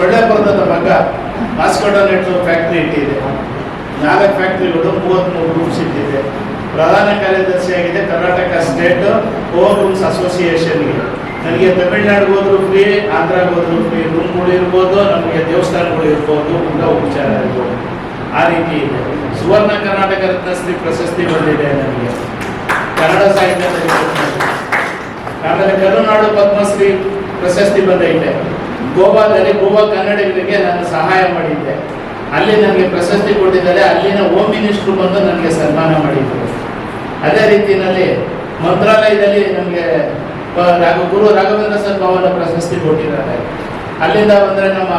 ಸೊಳ್ಳೆಪುರದ ಮಗ. ಮಾಸ್ಕೋಟ network factory ಇಟ್ಟಿದೆ. ನಾಲ್ಕು ಫ್ಯಾಕ್ಟ್ರಿಗಳು ಮೂವತ್ಮೂರು ರೂಮ್ಸ್ ಇಟ್ಟಿದೆ. ಪ್ರಧಾನ ಕಾರ್ಯದರ್ಶಿ ಆಗಿದೆ ಕರ್ನಾಟಕ ಸ್ಟೇಟ್ ಓವರ್ ರೂಮ್ಸ್ ಅಸೋಸಿಯೇಷನ್ಗೆ ನನಗೆ ತಮಿಳ್ನಾಡಿಗೆ ಹೋದ್ರು ಫ್ರೀ ಆಂಧ್ರಾಗೆ ಹೋದ್ರು ಫ್ರೀ ರೂಮ್ಗಳು ಇರ್ಬೋದು, ನಮಗೆ ದೇವಸ್ಥಾನಗಳು ಇರ್ಬೋದು ಊಟ ಉಪಚಾರ ಇರ್ಬೋದು. ಆ ರೀತಿ ಇದೆ. ಸುವರ್ಣ ಕರ್ನಾಟಕ ರತ್ನಶ್ರೀ ಪ್ರಶಸ್ತಿ ಬಂದಿದೆ ನನಗೆ. ಕನ್ನಡ ಸಾಹಿತ್ಯ ಆಮೇಲೆ ಕರುನಾಡು ಪದ್ಮಶ್ರೀ ಪ್ರಶಸ್ತಿ ಬಂದೈತೆ. ಗೋವಾದಲ್ಲಿ ಗೋವಾ ಕನ್ನಡಿಗರಿಗೆ ನಾನು ಸಹಾಯ ಮಾಡಿದ್ದೆ. ಅಲ್ಲಿ ನನಗೆ ಪ್ರಶಸ್ತಿ ಕೊಟ್ಟಿದ್ದಾರೆ. ಅಲ್ಲಿನ ಹೋಮ್ ಮಿನಿಸ್ಟ್ರು ಬಂದು ನನಗೆ ಸನ್ಮಾನ ಮಾಡಿದ್ದರು ಅದೇ ರೀತಿಯಲ್ಲಿ ಮಂತ್ರಾಲಯದಲ್ಲಿ ರಾಘ, ಗುರು ರಾಘವೇಂದ್ರ ಸರ್ ಭಾವನ ಪ್ರಶಸ್ತಿ ಕೊಟ್ಟಿದ್ದಾರೆ. ಅಲ್ಲಿಂದ ಬಂದರೆ ನಮ್ಮ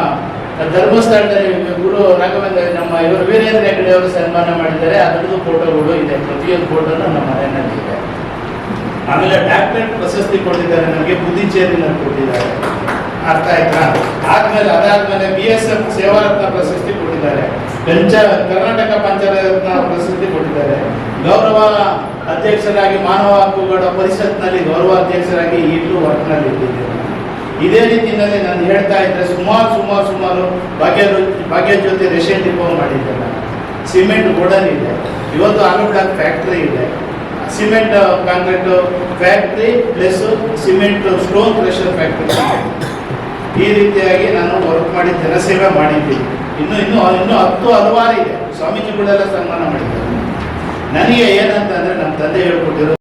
ಧರ್ಮಸ್ಥಳದಲ್ಲಿ ಗುರು ರಾಘವೇಂದ್ರ, ನಮ್ಮ ಇವರು ವೀರೇಂದ್ರ ಹೆಗಡೆ ಅವರು ಸನ್ಮಾನ ಮಾಡಿದ್ದಾರೆ. ಅದರದ್ದು ಫೋಟೋಗಳು ಇದೆ. ಪ್ರತಿಯೊಂದು ಫೋಟೋನು ನಮ್ಮ ಮನೆಯಲ್ಲಿ ಇದೆ ಆಮೇಲೆ ಡಾಕ್ಟರೇಟ್ ಪ್ರಶಸ್ತಿ ಕೊಟ್ಟಿದ್ದಾರೆ. ನನಗೆ ಪುದುಚೇರಿನಲ್ಲಿ ಕೊಟ್ಟಿದ್ದಾರೆ. ಅರ್ಥ ಆಯ್ತಾ? ಆದ್ಮೇಲೆ ಅದಾದ್ಮೇಲೆ ಬಿ ಎಸ್ ಎಫ್ ಸೇವಾರತ್ನ ಪ್ರಶಸ್ತಿ ಕೊಟ್ಟಿದ್ದಾರೆ. ಪಂಚ ಕರ್ನಾಟಕ ಪಂಚರತ್ನ ಪ್ರಶಸ್ತಿ ಕೊಟ್ಟಿದ್ದಾರೆ. ಗೌರವ ಅಧ್ಯಕ್ಷರಾಗಿ ಮಾನವ ಹಕ್ಕುಗಳ ಪರಿಷತ್ನಲ್ಲಿ ಗೌರವ ಅಧ್ಯಕ್ಷರಾಗಿ ಈಗಲೂ ವರ್ಕ್ನಲ್ಲಿ ಇಟ್ಟಿದ್ದೇನೆ ಇದೇ ರೀತಿಯಲ್ಲಿ ನಾನು ಹೇಳ್ತಾ ಇದ್ದರೆ ಸುಮಾರು ಸುಮಾರು ಸುಮಾರು ಭಾಗ್ಯ ಭಾಗ್ಯ ಜೊತೆ ರೇಷನ್ ಡಿಪೋ ಮಾಡಿದ್ದೆ ನಾನು ಸಿಮೆಂಟ್ ಗೋಡನ್ ಇದೆ. ಇವತ್ತು ಆಲೂ ಬ್ಲಾಕ್ ಫ್ಯಾಕ್ಟ್ರಿ ಇದೆ. Cement, concrete factory plus cement stone crusher factory ಈ ರೀತಿಯಾಗಿ ನಾನು ವರ್ಕ್ ಮಾಡಿ ಜನಸೇವೆ ಮಾಡಿದ್ದೀನಿ. ಇನ್ನು ಇನ್ನು, ಇನ್ನೂ ಹತ್ತು ಹಲವಾರು ಇದೆ. ಸ್ವಾಮೀಜಿಗಳೆಲ್ಲ ಸನ್ಮಾನ ಮಾಡಿದ್ದಾರೆ. ನನಗೆ ಏನಂತಂದ್ರೆ ನಮ್ಮ ತಂದೆ ಹೇಳ್ಕೊಟ್ಟಿರೋ